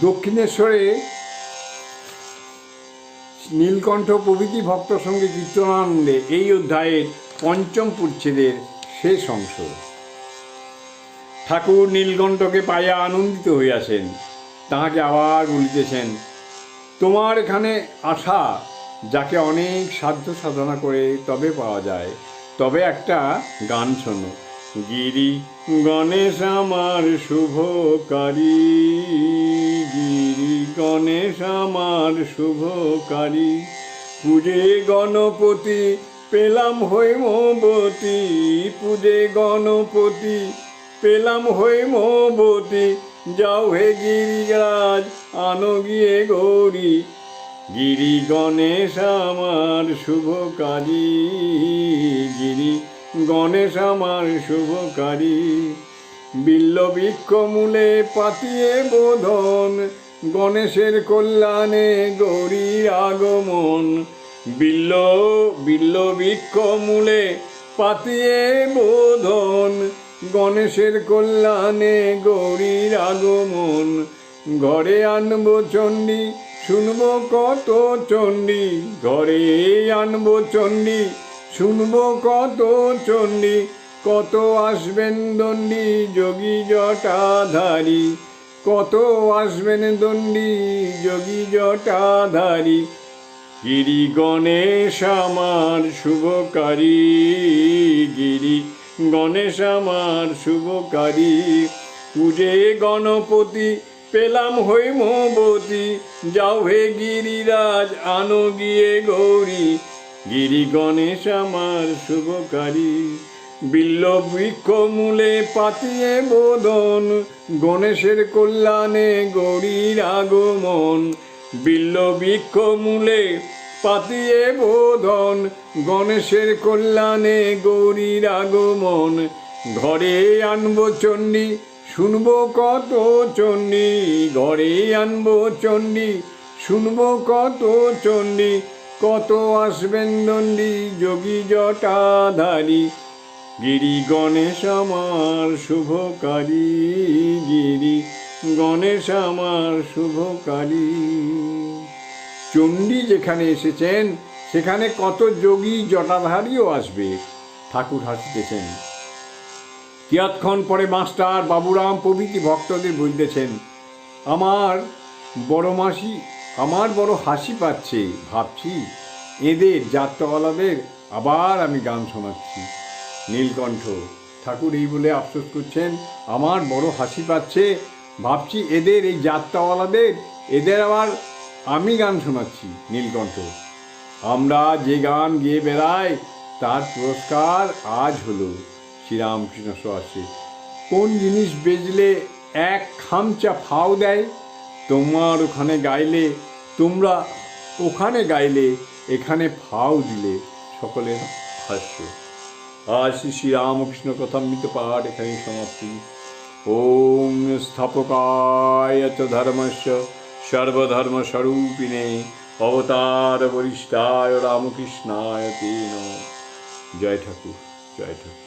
দক্ষিণেশ্বরে নীলকণ্ঠ প্রভৃতি ভক্ত সঙ্গে কীর্তনানন্দে এই অধ্যায়ের পঞ্চম পরিচ্ছেদের শেষ অংশ। ঠাকুর নীলকণ্ঠকে পাইয়া আনন্দিত হইয়াছেন, তাহাকে আবার বলিতেছেন, তোমার এখানে আশা, যাকে অনেক সাধ্য সাধনা করে তবে পাওয়া যায়, তবে একটা গান শোনো। গিরি গণেশ আমার শুভকারী, গিরি গণেশ আমার শুভকারী। পূজে গণপতি পেলাম হৈমবতী পূজে গণপতি পেলাম হৈমবতী যাও হে গিরিরাজ, আনো গিয়ে গৌরী। গিরি গণেশ আমার শুভকারী, গিরি গণেশ আমার শুভকারী। বিল্ল বৃক্ষ মূলে পাতিয়ে বোধন, গণেশের কল্যাণে গৌরীর আগমন। বিল্ল বিল্ল বৃক্ষ মূলে পাতিয়ে বোধন, গণেশের কল্যাণে গৌরীর আগমন। ঘরে আনব চণ্ডী, শুনব কত চণ্ডী, ঘরে আনব চণ্ডী শুনব কত চণ্ডী, কত আসবেন দণ্ডী যোগী জটাধারী, কত আসবেন দণ্ডী যোগী জটাধারী। গিরি গণেশ আমার শুভকারী, গিরি গণেশ আমার শুভকারী। পূজে গণপতি, পেলাম হৈমবতী, যাও হে গিরিরাজ, আনো গিয়ে গৌরী। গিরি গণেশ আমার শুভকারী। বিল্ল বৃক্ষ মূলে পাতিয়ে বোধন, গণেশের কল্যাণে গৌরীর আগমন। বিল্ল বৃক্ষ মূলে পাতিয়ে বোধন, গণেশের কল্যাণে গৌরীর আগমন। ঘরে আনব চণ্ডী, শুনব কত চণ্ডী। ঘরে আনব চণ্ডী, শুনব কত চণ্ডী কত আসবেন দণ্ডী যোগী জটাধারী? গিরি গণেশ আমার শুভকারী, গিরি গণেশ আমার শুভকারী। চণ্ডী যেখানে এসেছেন, সেখানে কত যোগী জটাধারীও আসবে, ঠাকুর হাসিতেছেন। কিয়ৎক্ষণ পরে মাস্টার বাবুরাম প্রভৃতি ভক্তদের বুঝতেছেন আমার বড় মাসি আমার বড় হাসি পাচ্ছে, ভাবছি এদের যাত্রাওয়ালাদের আবার আমি গান শোনাচ্ছি। নীলকণ্ঠ, ঠাকুর এই বলে আফসোস করছেন, আমার বড় হাসি পাচ্ছে, ভাবছি এদের এই যাত্রাওয়ালাদের এদের আবার আমি গান শোনাচ্ছি, নীলকণ্ঠ। আমরা যে গান গেয়ে বেড়াই, তার পুরস্কার আজ হলো শ্রীরামকৃষ্ণ সহাসে কোন জিনিস বেজলে এক খামচা ফাও দেয় তোমার ওখানে গাইলে, তোমরা ওখানে গাইলে, এখানে ফাও দিলে। সকলের হাস্য আজ শ্রী শ্রীরামকৃষ্ণ কথামৃত পাঠ এখানেই সমাপ্তি। ওম স্থাপকায় চ ধর্মস্য সর্বধর্মস্বরূপিণে অবতার বরিষ্ঠায় রামকৃষ্ণায় তেন জয় ঠাকুর জয় ঠাকুর।